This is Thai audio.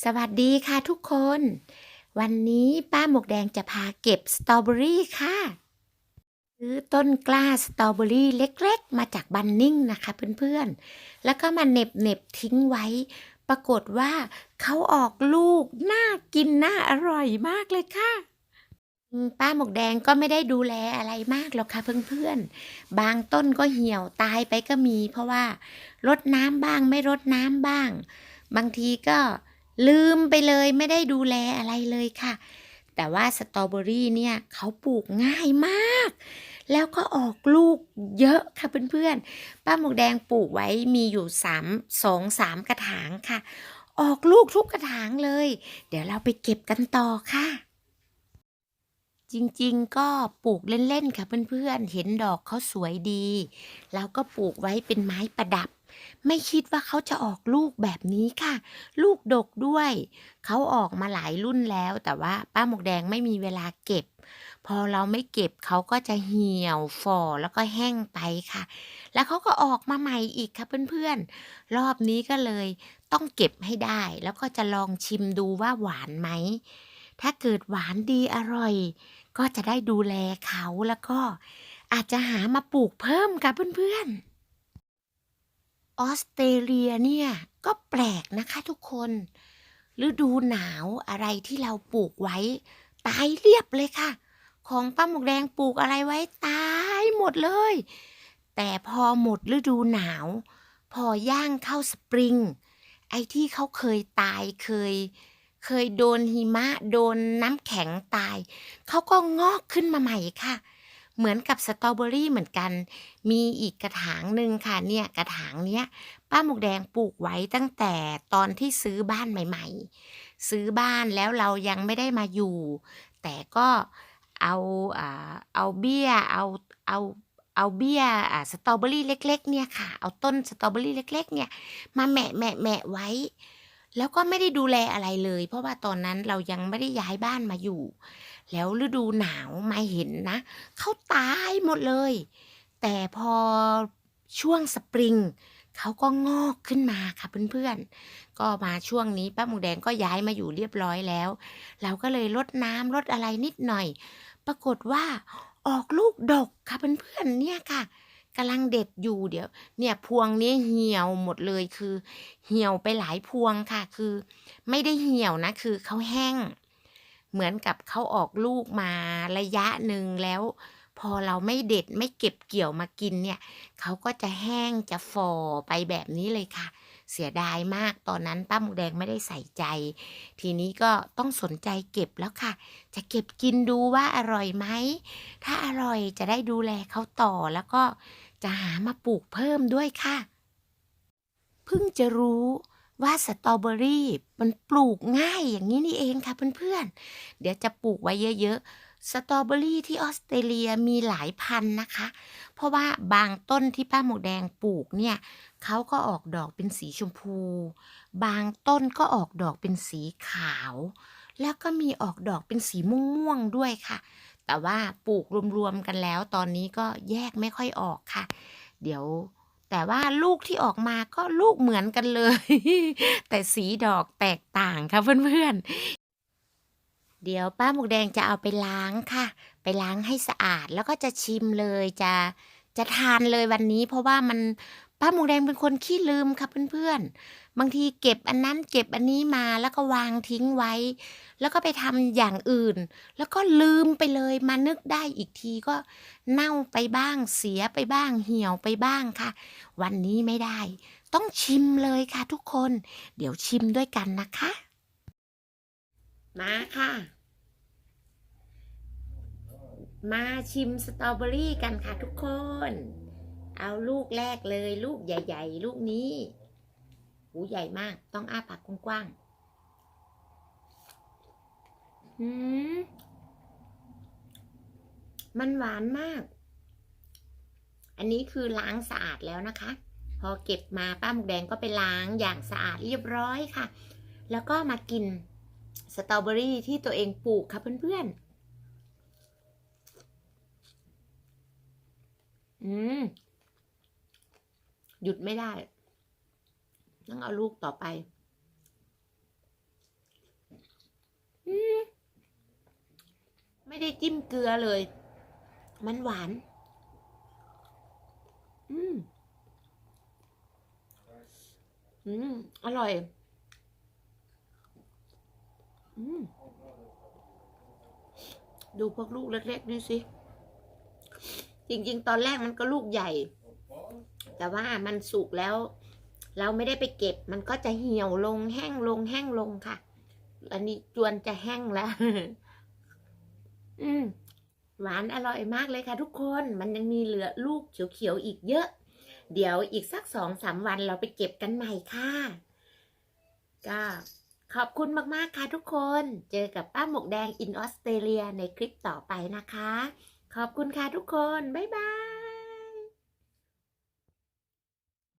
สวัสดีค่ะทุกคน วันนี้ป้าหมวกแดงจะพาเก็บสตรอเบอรี่ค่ะซื้อต้นกล้าสตรอเบอรี่เล็กๆ มาจากบันนิ่งนะคะเพื่อนๆ แล้วก็มาเน็บเน็บทิ้งไว้ ปรากฏว่าเขาออกลูกน่ากินน่าอร่อยมากเลยค่ะป้าหมวกแดงก็ไม่ได้ดูแลอะไรมากหรอกค่ะเพื่อนๆ บางต้นก็เหี่ยวตายไปก็มี เพราะว่ารดน้ำบ้างไม่รดน้ำบ้าง บางทีก็ ลืมไปเลยไม่ได้ดูแลอะไรเลยค่ะ แต่ว่าสตรอเบอรี่เนี่ยเขาปลูกง่ายมาก แล้วก็ออกลูกเยอะค่ะเพื่อนๆ ป้าหมวกแดงปลูกไว้มีอยู่สามสองสามกระถางค่ะ ออกลูกทุกกระถางเลย เดี๋ยวเราไปเก็บกันต่อค่ะจริงๆ ก็ปลูกเล่น ๆ ค่ะเพื่อนๆ เห็นดอกเขาสวยดี แล้วก็ปลูกไว้เป็นไม้ประดับ ไม่คิดว่าเขาจะออกลูกแบบนี้ค่ะ ลูกดกด้วย เขาออกมาหลายรุ่นแล้ว แต่ว่าป้าหมวกแดงไม่มีเวลาเก็บ พอเราไม่เก็บเขาก็จะเหี่ยวฝ่อแล้วก็แห้งไปค่ะ แล้วเขาก็ออกมาใหม่อีกค่ะเพื่อนๆ รอบนี้ก็เลยต้องเก็บให้ได้ แล้วก็จะลองชิมดูว่าหวานไหม ถ้าเกิดหวานดีอร่อย ก็จะได้ดูแลเขาแล้วก็อาจจะหามาปลูกเพิ่มค่ะเพื่อนๆ ออสเตรเลียเนี่ยก็แปลกนะคะทุกคนฤดูหนาวอะไรที่เราปลูกไว้ ตายเรียบเลยค่ะ ของป้าหมกแดงปลูกอะไรไว้ตายหมดเลย แต่พอหมดฤดูหนาว พอย่างเข้าสปริง ไอ้ที่เขาเคยตายเคย เคยโดนหิมะโดนน้ำแข็งตาย เขาก็งอกขึ้นมาใหม่ค่ะ เหมือนกับสตรอเบอรี่เหมือนกัน มีอีกกระถางหนึ่งค่ะเนี่ยกระถางเนี้ยป้าหมกแดงปลูกไว้ตั้งแต่ตอนที่ซื้อบ้านใหม่ ๆ ซื้อบ้านแล้วเรายังไม่ได้มาอยู่ แต่ก็เอาอ่าเอาเบี้ยเอาเอาเอาเบี้ยอ่าสตรอเบอรี่เล็ก ๆ เนี่ยค่ะ เอาต้นสตรอเบอรี่เล็ก ๆ เนี่ย มาแหมะแหมะแหมะไว้ แล้วก็ไม่ได้ดูแลอะไรเลย เพราะว่าตอนนั้นเรายังไม่ได้ย้ายบ้านมาอยู่ แล้วฤดูหนาวมาเห็นนะเขาตายหมดเลย แต่พอช่วงสปริงเขาก็งอกขึ้นมาค่ะเพื่อนๆ ก็มาช่วงนี้ป้าหมูแดงก็ย้ายมาอยู่เรียบร้อยแล้ว เราก็เลยลดน้ำลดอะไรนิดหน่อย ปรากฏว่าออกลูกดกค่ะเพื่อนๆเนี่ยค่ะ กำลังเด็ดอยู่เดี๋ยว เนี่ยพวงนี้เหี่ยวหมดเลยคือ เหี่ยวไปหลายพวงค่ะ คือ ไม่ได้เหี่ยวนะ คือเขาแห้ง เหมือนกับเขาออกลูกมาระยะหนึ่งแล้ว พอเราไม่เด็ดไม่เก็บเกี่ยวมากินเนี่ยเขาก็จะแห้งจะฟอไปแบบนี้เลยค่ะ เสียดายมากตอนนั้นป้าหมูแดงไม่ได้ใส่ใจ ทีนี้ก็ต้องสนใจเก็บแล้วค่ะ จะเก็บกินดูว่าอร่อยไหม ถ้าอร่อยจะได้ดูแลเขาต่อแล้วก็จะหามาปลูกเพิ่มด้วยค่ะ เพิ่งจะรู้ว่าสตรอเบอรี่มันปลูกง่ายอย่างนี้นี่เองค่ะเพื่อนๆ เดี๋ยวจะปลูกไว้เยอะๆ สตรอเบอรี่ที่ออสเตรเลียมีหลายพันนะคะ ราะว่าบางต้นที่ป้าหมูแดงปลูกเนี่ยเขาก็ออกดอกเป็นสีชมพู บางต้นก็ออกดอกเป็นสีขาว แล้วก็มีออกดอกเป็นสีม่วงๆด้วยค่ะ แต่ว่าปลูกรวมๆกันแล้ว ตอนนี้ก็แยกไม่ค่อยออกค่ะ เดี๋ยวแต่ว่าลูกที่ออกมาก็ลูกเหมือนกันเลย แต่สีดอกแตกต่างค่ะเพื่อนๆ เดี๋ยวป้าหมวกแดงจะเอาไปล้างค่ะ ไปล้างให้สะอาดแล้วก็จะชิมเลยจะจะทานเลยวันนี้ เพราะว่ามันป้าหมวกแดงเป็นคนขี้ลืมค่ะเพื่อนๆ บางทีเก็บอันนั้นเก็บอันนี้มาแล้วก็วางทิ้งไว้ แล้วก็ไปทำอย่างอื่น แล้วก็ลืมไปเลยมานึกได้อีกทีก็เน่าไปบ้างเสียไปบ้างเหี่ยวไปบ้างค่ะ วันนี้ไม่ได้ ต้องชิมเลยค่ะทุกคน เดี๋ยวชิมด้วยกันนะคะ มาค่ะ มาชิมสตรอเบอรี่กันค่ะทุกคน เอาลูกแรกเลยลูกใหญ่ ๆ ลูกนี้ หูใหญ่มาก ต้องอ้าปากกว้างๆหืมมันหวานมาก อันนี้คือล้างสะอาดแล้วนะคะ พอเก็บมาป้าหมกแดงก็ไปล้างอย่างสะอาดเรียบร้อยค่ะ แล้วก็มากินสตรอเบอรี่ที่ตัวเองปลูกค่ะเพื่อนๆ อืม หยุดไม่ได้ ต้องเอาลูกต่อไป อืม ไม่ได้จิ้มเกลือเลย มันหวาน อืม อืม อร่อย อืม ดูพวกลูกเล็กๆดูสิ จริง ๆ ตอนแรกมันก็ลูกใหญ่ แต่ว่ามันสุกแล้ว เราไม่ได้ไปเก็บ มันก็จะเหี่ยวลงแห้งลงแห้งลงค่ะ อันนี้จวนจะแห้งแล้ว อืมหวานอร่อยมากเลยค่ะทุกคน มันยังมีเหลือลูกเขียวๆอีกเยอะ เดี๋ยวอีกสักสองสามวันเราไปเก็บกันใหม่ค่ะ ก็ขอบคุณมาก ๆ ค่ะทุกคน เจอกับป้าหมกแดงอินออสเตรเลียในคลิปต่อไปนะคะ ขอบคุณค่ะทุกคน บ๊ายบาย